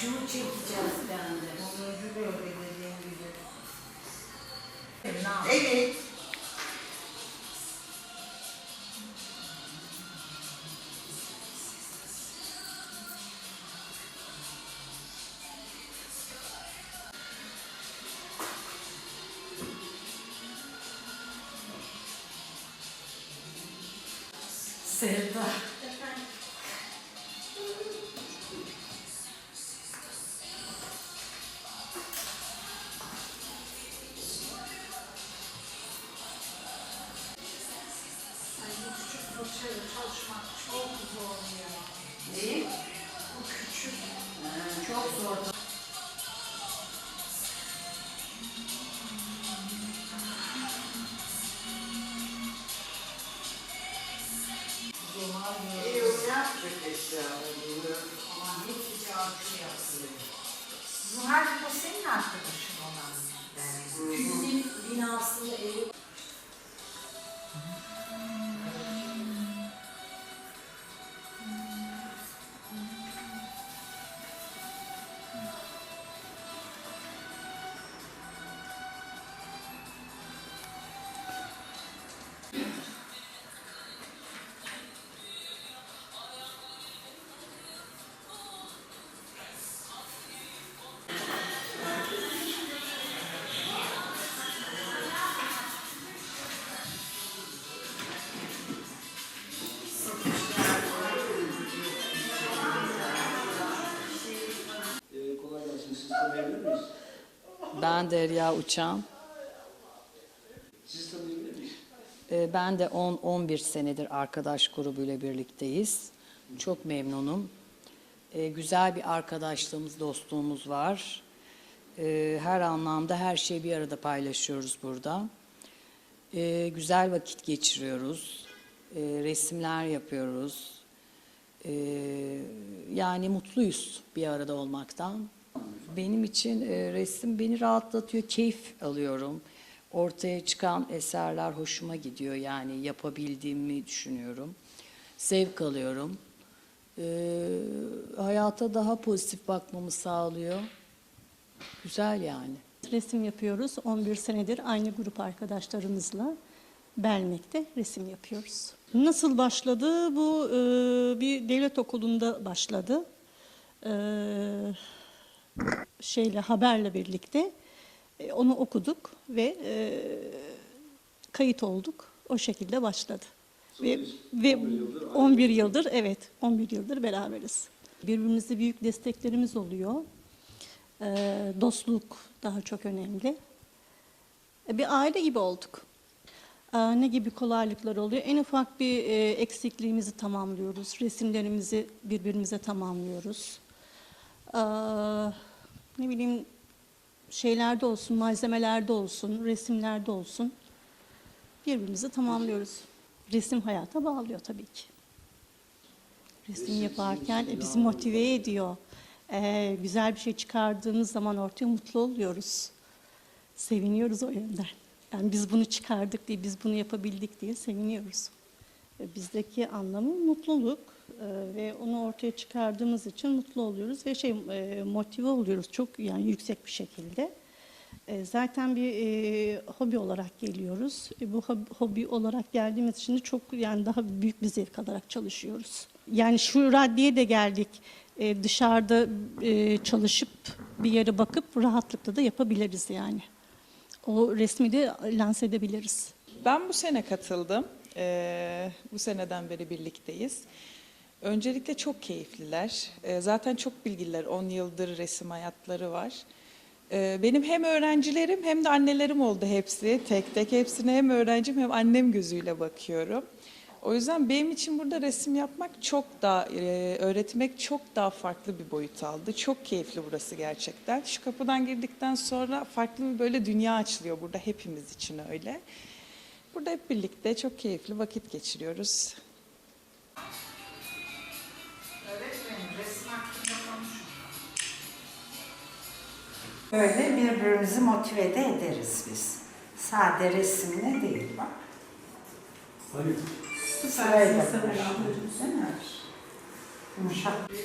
Şunu çekeceğiz ben de. Onuncu bölge dediğim gibi. Ne Evet. Sevda. Fırçayla çalışmak çok zor ya. Neyi? Bu küçük. Ha, çok zor. Zor ya. İyi oynattık eşyaları. Aman hepsi çarpı. Zuhal bu senin arkadaşın olan dernek. Bizim binasında evi Ben Derya Uçan. Tanıyabilir? Ee, Ben de 10-11 senedir arkadaş grubuyla birlikteyiz. Çok memnunum. Ee, Güzel bir arkadaşlığımız, dostluğumuz var. Ee, Her anlamda her şeyi bir arada paylaşıyoruz burada. Ee, Güzel vakit geçiriyoruz. Ee, Resimler yapıyoruz. Ee, Yani mutluyuz bir arada olmaktan. Benim için e, resim beni rahatlatıyor, keyif alıyorum. Ortaya çıkan eserler hoşuma gidiyor yani yapabildiğimi düşünüyorum. Zevk alıyorum. Ee, hayata daha pozitif bakmamı sağlıyor. Güzel yani. Resim yapıyoruz. 11 senedir aynı grup arkadaşlarımızla Belmek'te resim yapıyoruz. Nasıl başladı? Bu e, bir devlet okulunda başladı. E, şeyle haberle birlikte E, onu okuduk ve e, kayıt olduk. O şekilde başladı. Ve, ve 11 yıldır evet 11 yıldır beraberiz. Birbirimize büyük desteklerimiz oluyor. Ee, dostluk daha çok önemli. E, Bir aile gibi olduk. Ee, Ne gibi kolaylıklar oluyor? En ufak bir e, eksikliğimizi tamamlıyoruz. Resimlerimizi birbirimize tamamlıyoruz. Ee, Ne bileyim şeylerde olsun, malzemelerde olsun, resimlerde olsun birbirimizi tamamlıyoruz. Resim hayata bağlıyor tabii ki. Resim yaparken e, bizi motive ediyor. Ee, güzel bir şey çıkardığımız zaman ortaya mutlu oluyoruz. Seviniyoruz o yönden. Yani biz bunu çıkardık diye, biz bunu yapabildik diye seviniyoruz. E, Bizdeki anlamı mutluluk e, ve onu ortaya çıkardığımız için mutlu oluyoruz ve şey e, motive oluyoruz çok yani yüksek bir şekilde. Zaten bir e, hobi olarak geliyoruz. E, bu hob- hobi olarak geldiğimiz için de çok yani daha büyük bir zevk alarak çalışıyoruz. Yani şu raddeye de geldik. E, dışarıda e, çalışıp bir yere bakıp rahatlıkla da yapabiliriz yani. O resmi de lanse edebiliriz. Ben bu sene katıldım. Ee, bu seneden beri birlikteyiz. Öncelikle çok keyifliler. Ee, zaten çok bilgililer. 10 yıldır resim hayatları var. Ee, benim hem öğrencilerim hem de annelerim oldu hepsi. Tek tek hepsine hem öğrencim hem annem gözüyle bakıyorum. O yüzden benim için burada resim yapmak çok daha, e, öğretmek çok daha farklı bir boyut aldı. Çok keyifli burası gerçekten. Şu kapıdan girdikten sonra farklı bir böyle dünya açılıyor burada hepimiz için öyle. Burada hep birlikte çok keyifli vakit geçiriyoruz. Böyle birbirimizi motive de ederiz biz. Sade resimle değil bak. Hayır. Sırayla. Değil mi? Yumuşak. Miyim?